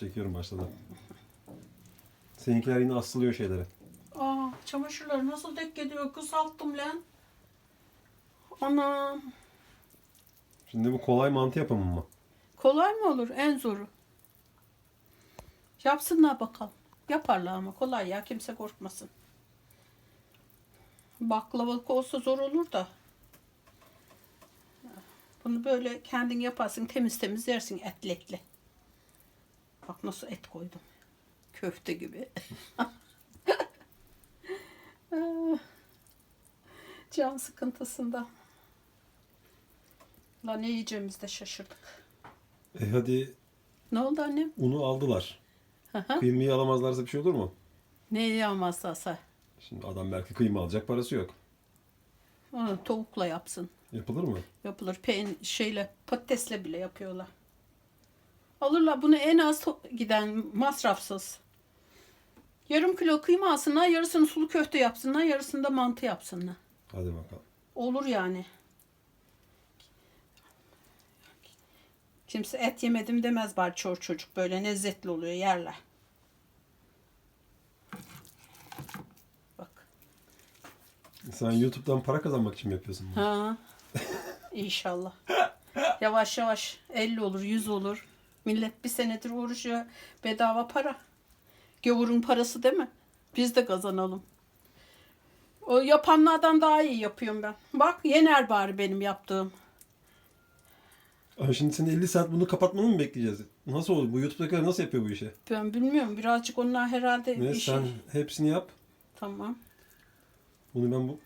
Çekiyorum başladım. Seninkiler yine asılıyor şeylere. Aa, çamaşırları nasıl denk geliyor? Kısalttım lan. Anam. Şimdi bu kolay mantı yapımı mı? Kolay mı olur? En zoru. Yapsınlar bakalım. Yaparlar ama kolay ya. Kimse korkmasın. Baklavalık olsa zor olur da. Bunu böyle kendin yaparsın. Temiz temiz yersin etli etli. Bak nasıl et koydum. Köfte gibi. Can sıkıntısında. La ne yiyeceğimizde şaşırdık. E hadi Ne oldu annem? unu aldılar. Aha. Kıymayı alamazlarsa bir şey olur mu? Ne yiyemezse Şimdi adam belki kıyma alacak parası yok. onu tavukla yapsın. Yapılır mı? Yapılır. Peyn şeyle patatesle bile yapıyorlar. Alırlar bunu en az giden masrafsız. Yarım kilo kıyma alsınlar, yarısını sulu köfte yapsınlar, yarısını da mantı yapsınlar. Hadi bakalım. Olur yani. Kimse et yemedim demez bari çoğu çocuk. Böyle lezzetli oluyor yerler. Bak. Sen YouTube'dan para kazanmak için mi yapıyorsun bunu? Ha. İnşallah. Yavaş yavaş 50 olur, 100 olur. Millet bir senedir uğraşıyor. Bedava para. Gavurun parası değil mi? Biz de kazanalım. O yapanlardan daha iyi yapıyorum ben. Bak yener bari benim yaptığım. Ama şimdi sen 50 saat bunu kapatmanı mı bekleyeceğiz? Nasıl olur? Bu YouTube'dakiler nasıl yapıyor bu işi? Ben bilmiyorum. Birazcık onlar herhalde Ne bir sen hepsini yap. Tamam. Bunu ben bu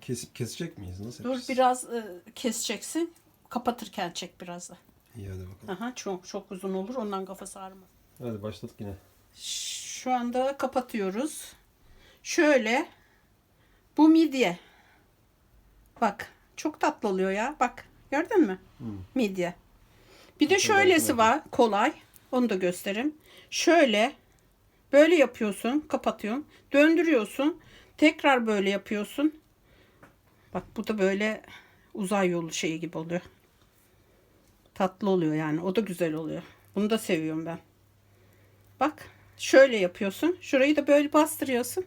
kesip kesecek miyiz? Nasıl Dur yapacağız? biraz e, keseceksin. Kapatırken çek biraz da. İyi hadi bakalım. Aha, çok çok uzun olur. Ondan kafası ağrımaz. Hadi başladık yine. Şu anda kapatıyoruz. Şöyle. Bu midye. Bak. Çok tatlı oluyor ya. Bak. Gördün mü? Hmm. Midye. Bir de şöylesi var. Kolay. Onu da göstereyim. Şöyle. Böyle yapıyorsun. Kapatıyorsun. Döndürüyorsun. Tekrar böyle yapıyorsun. Bak bu da böyle uzay yolu şeyi gibi oluyor. Tatlı oluyor yani. O da güzel oluyor. Bunu da seviyorum ben. Bak şöyle yapıyorsun. Şurayı da böyle bastırıyorsun.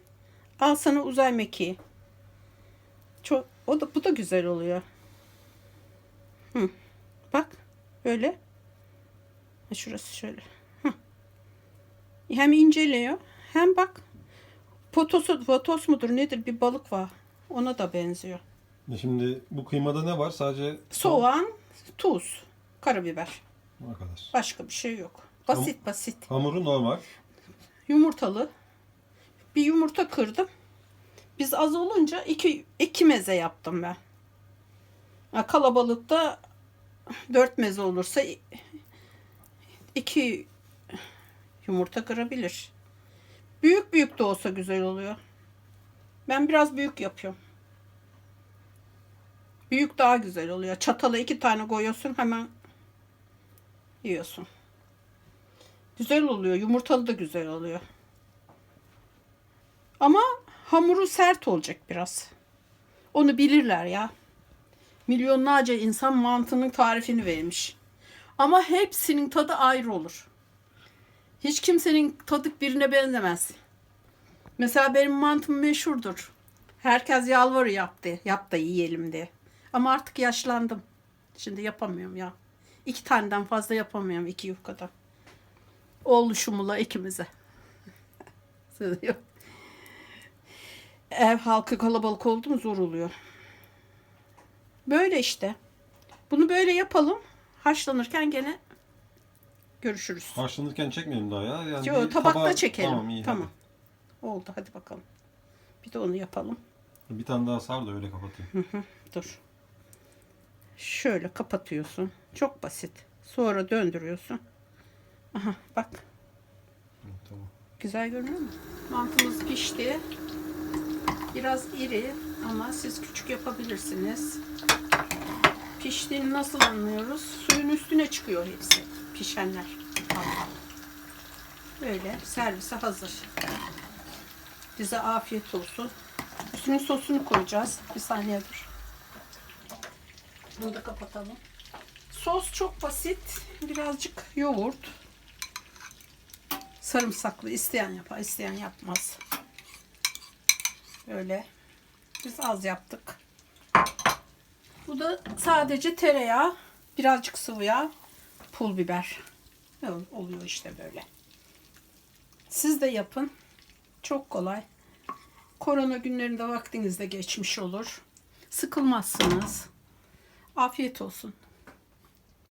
Al sana uzay mekiği. Çok, o da, bu da güzel oluyor. Hı. Bak böyle. Ha, Şurası şöyle. Hı. Hem inceliyor hem bak potosu, potos mudur nedir bir balık var. Ona da benziyor. Şimdi bu kıymada ne var? Sadece Soğan, tuz, karabiber. O kadar. Başka bir şey yok. Basit basit. Hamuru normal. yumurtalı. Bir yumurta kırdım. Biz az olunca iki, iki meze yaptım ben. Ha, Kalabalıkta dört meze olursa iki yumurta kırabilir. Büyük büyük de olsa güzel oluyor. Ben biraz büyük yapıyorum. Büyük daha güzel oluyor. Çatala iki tane koyuyorsun hemen yiyorsun. Güzel oluyor. Yumurtalı da güzel oluyor. Ama hamuru sert olacak biraz. Onu bilirler ya. Milyonlarca insan mantının tarifini vermiş. Ama hepsinin tadı ayrı olur. Hiç kimsenin tadı birine benzemez. Mesela benim mantım meşhurdur. Herkes yalvarıyor yaptı. Yap da yiyelim diye. Ama artık yaşlandım. Şimdi yapamıyorum ya. İki taneden fazla yapamıyorum iki yufkadan. Oluşumula ikimize. Ev halkı kalabalık oldu mu zor oluyor. Böyle işte. Bunu böyle yapalım. Haşlanırken gene görüşürüz. Haşlanırken çekmeyelim daha ya. Yani Yo, bir tabakta tabağa- çekelim. Tamam iyi. Tamam. Oldu hadi bakalım. Bir de onu yapalım. hadi. Bir tane daha sar da öyle kapatayım. Dur. Şöyle kapatıyorsun. Çok basit. Sonra döndürüyorsun. Aha bak. Tamam. Güzel görünüyor mu? Mantımız pişti. Biraz iri ama siz küçük yapabilirsiniz. Piştiğini nasıl anlıyoruz? Suyun üstüne çıkıyor hepsi. Pişenler. Böyle servise hazır. Bize afiyet olsun. Üstünün sosunu koyacağız. Bir saniye dur. Bunu da kapatalım. Sos çok basit. Birazcık yoğurt. Sarımsaklı isteyen yapar, isteyen yapmaz. Böyle. Biz az yaptık. Bu da sadece tereyağı, birazcık sıvı yağ, pul biber. Ol- Oluyor işte böyle. Siz de yapın. Çok kolay. Korona günlerinde vaktinizde geçmiş olur. Sıkılmazsınız. Afiyet olsun.